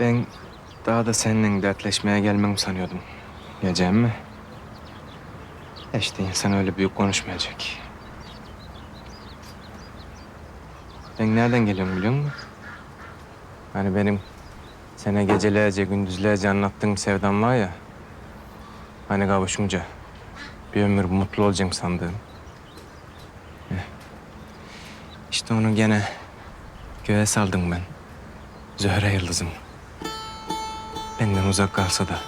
Ben daha da seninle dertleşmeye gelmem sanıyordum. Geleceğim mi? İşte insan öyle büyük konuşmayacak. Ben nereden geliyorum biliyor musun? Hani benim sana gecelerce gündüzlerce anlattığım sevdam var ya. Hani kavuşunca bir ömür mutlu olacağım sandığım. İşte onu gene göğe saldım ben. Zöhre yıldızım. Benden uzak kalsa da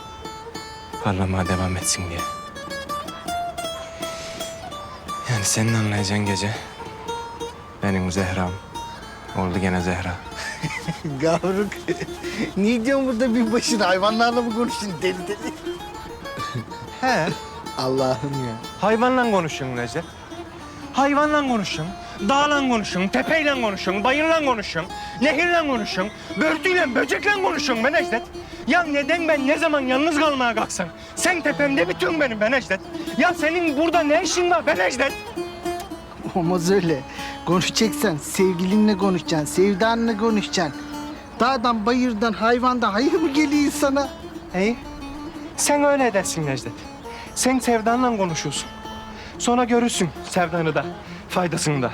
parlamaya devam etsin diye. Yani senin anlayacağın gece benim Zehra'm oldu gene Zehra. Gavruk. Niye diyorsun burada bir başına hayvanlarla mı konuşuyorsun deli deli? He. Allah'ım ya. Hayvanla konuşun Necdet. Hayvanla konuşun. Dağla konuşun, tepeyle konuşun, bayırla konuşun, nehirle konuşun, börtüyle, böcekle konuşun be Necdet. Ya neden ben ne zaman yalnız kalmaya kalksam? Sen tepemde bütün benim be Necdet. Ya senin burada ne işin var be Necdet? Olmaz öyle. Konuşacaksan sevgilinle konuşacaksın, sevdanla konuşacaksın. Dağdan, bayırdan, hayvandan hayır mı geliyor sana? Hey, sen öyle edersin Necdet. Sen sevdanla konuşuyorsun. Sonra görürsün sevdanı da, faydasını da.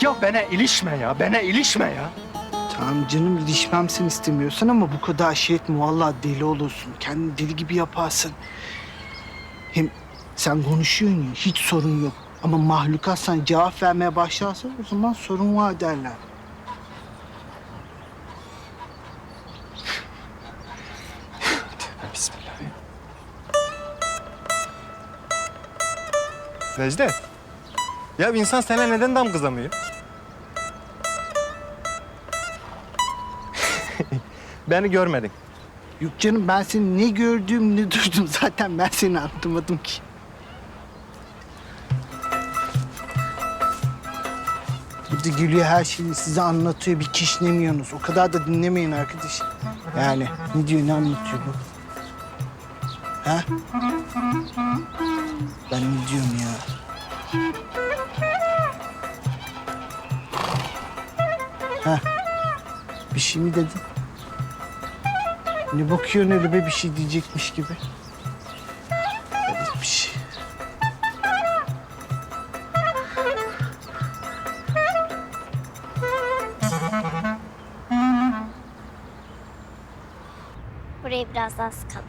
Ya bana ilişme ya, bana ilişme ya. Tamam canım ilişmemsin istemiyorsun ama bu kadar şey etme. Vallahi deli olursun. Kendini deli gibi yaparsın. Hem sen konuşuyorsun ya hiç sorun yok. Ama mahlukat sen cevap vermeye başlarsa o zaman sorun var derler. Bismillah. Necdet. Ya bir insan sana neden dam kızamıyor? Beni görmedin. Yok canım ben seni ne gördüm ne duydum zaten ben seni anlamadım ki. Burada gülüyor her şeyi size anlatıyor bir kişnemiyorsunuz. O kadar da dinlemeyin arkadaş. Yani ne diyor ne anlatıyor bu? Ha? Ben ne diyorum ya? Ha? Bir şey mi dedin? Ne bakıyorsun öyle be bir şey diyecekmiş gibi. Evet bir şey. Burayı biraz daha sıkalım.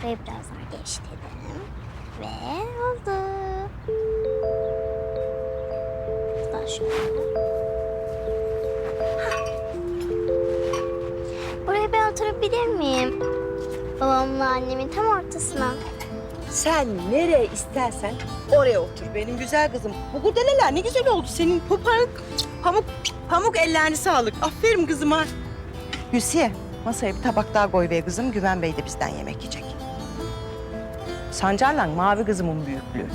Burayı biraz daha genişletelim. Ve oldu. Daha şöyle. Oturabilir miyim? Babamla annemin tam ortasına. Sen nereye istersen oraya otur benim güzel kızım. Bu kurdeleler ne güzel oldu senin pamuk, pamuk, pamuk ellerine sağlık. Aferin kızıma. Hüsiye masaya bir tabak daha koy be kızım. Güven Bey de bizden yemek yiyecek. Sancarla mavi kızımın büyüklüğü.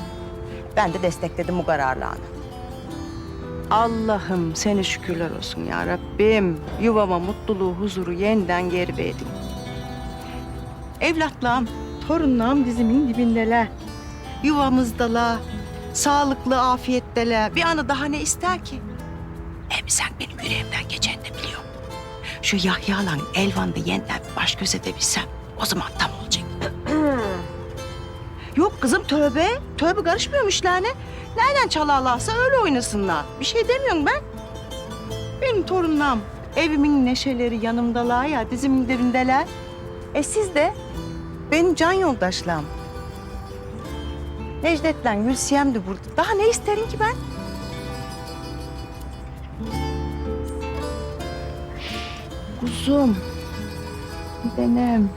Ben de destekledim bu kararlarını. Allah'ım seni şükürler olsun ya Rabbim. Yuvama mutluluğu, huzuru yeniden geri verdin. Evlatlarım, torunlarım dizimin dibindeler. Yuvamızdalar, sağlıklı, afiyetteler. Bir anı daha ne ister ki? Hem sen benim yüreğimden geçen de biliyorum. Şu Yahya'la Elvan'da yeniden baş göz edebilsem o zaman tam olacak. Yok kızım tövbe. Tövbe karışmıyorum işlerine. Nereden çalarlarsa öyle oynasınlar. Bir şey demiyorum ben. Benim torunlarım evimin neşeleri yanımdalar ya dizimin dibindeler. E siz de benim can yoldaşlarım. Necdet'le Gülsiyem de burada. Daha ne isterim ki ben? Kuzum. Benim.